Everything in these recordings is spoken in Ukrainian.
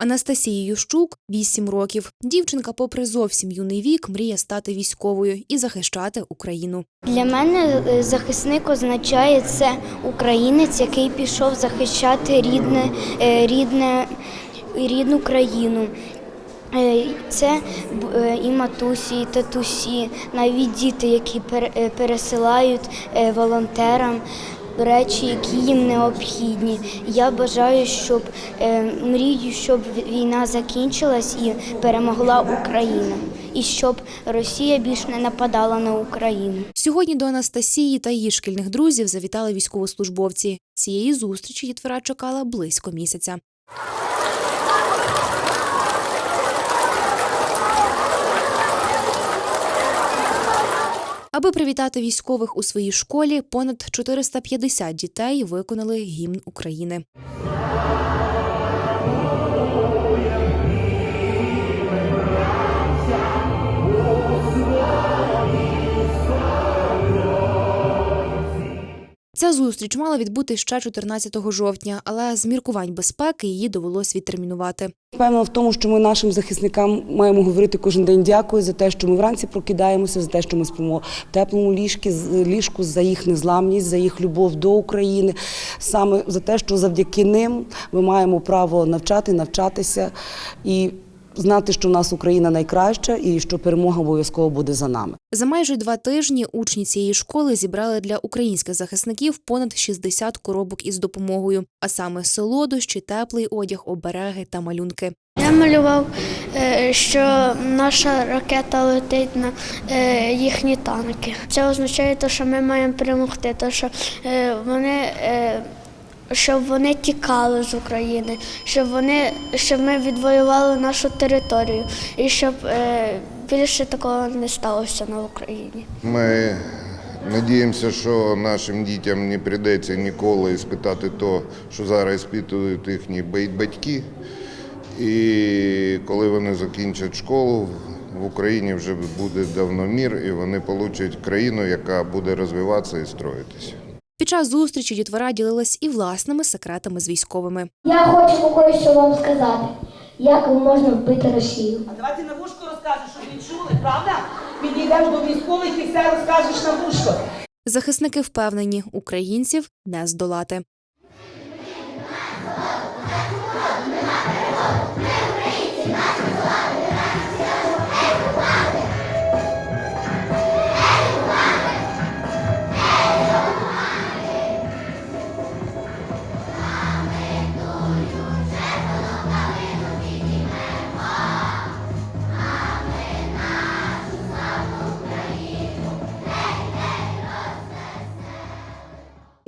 Анастасії Ющук 8 років. Дівчинка, попри зовсім юний вік, мріє стати військовою і захищати Україну. Для мене е, захисник означає це українець, який пішов захищати рідне, е, рідне, рідну країну. Е, Це і матусі, і татусі, навіть діти, які пер- пересилають волонтерам речі, які їм необхідні. Я бажаю, щоб е, мрію, щоб війна закінчилась і перемогла Україна, і щоб Росія більш не нападала на Україну. Сьогодні до Анастасії та її шкільних друзів завітали військовослужбовці. Цієї зустрічі дітвора чекала близько місяця. Аби привітати військових у своїй школі, понад 450 дітей виконали гімн України. Ця зустріч мала відбути ще 14 жовтня, але з міркувань безпеки її довелось відтермінувати. Певно в тому, що ми нашим захисникам маємо говорити кожен день дякую за те, що ми вранці прокидаємося, за те, що ми спимо в теплому ліжкі, з- ліжку, за їх незламність, за їх любов до України, саме за те, що завдяки ним ми маємо право навчати, навчатися і знати, що в нас Україна найкраща і що перемога обов'язково буде за нами. За майже два тижні учні цієї школи зібрали для українських захисників понад 60 коробок із допомогою, а саме солодощі, теплий одяг, обереги та малюнки. Я малював, е, що наша ракета летить на е, їхні танки. Це означає, те, що ми маємо перемогти, те, що е, вони. Щоб вони тікали з України, щоб вони щоб ми відвоювали нашу територію і щоб е, більше такого не сталося на Україні. Ми надіємося, що нашим дітям не прийдеться ніколи спитати то, що зараз спитують їхні батьки. І коли вони закінчать школу, в Україні вже буде давно мір, і вони получать країну, яка буде розвиватися і строїтися. Під час зустрічі дітвора ділилась і власними секретами з військовими. Я хочу кое-що вам сказати. Як можна вбити Росію? А давайте на вушко розкажеш, щоб ви чули, правда? Підійдеш до військових і все розкажеш на вушко. Захисники впевнені, українців не здолати.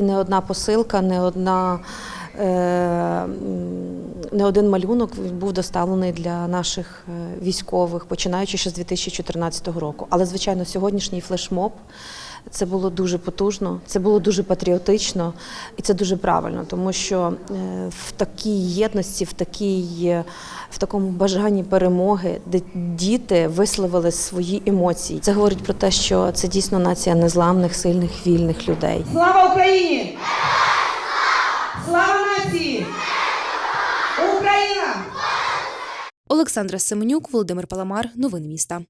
Не одна посилка, не одна. е, Не один малюнок був доставлений для наших е, військових, починаючи ще з 2014 року. Але, звичайно, сьогоднішній флешмоб це було дуже потужно, це було дуже патріотично і це дуже правильно, тому що е, в такій єдності, в такій, е, в такому бажанні перемоги, де діти висловили свої емоції. Це говорить про те, що це дійсно нація незламних, сильних, вільних людей. Слава Україні! Слава нації! Україна! Олександра Семенюк, Володимир Паламар. Новини міста.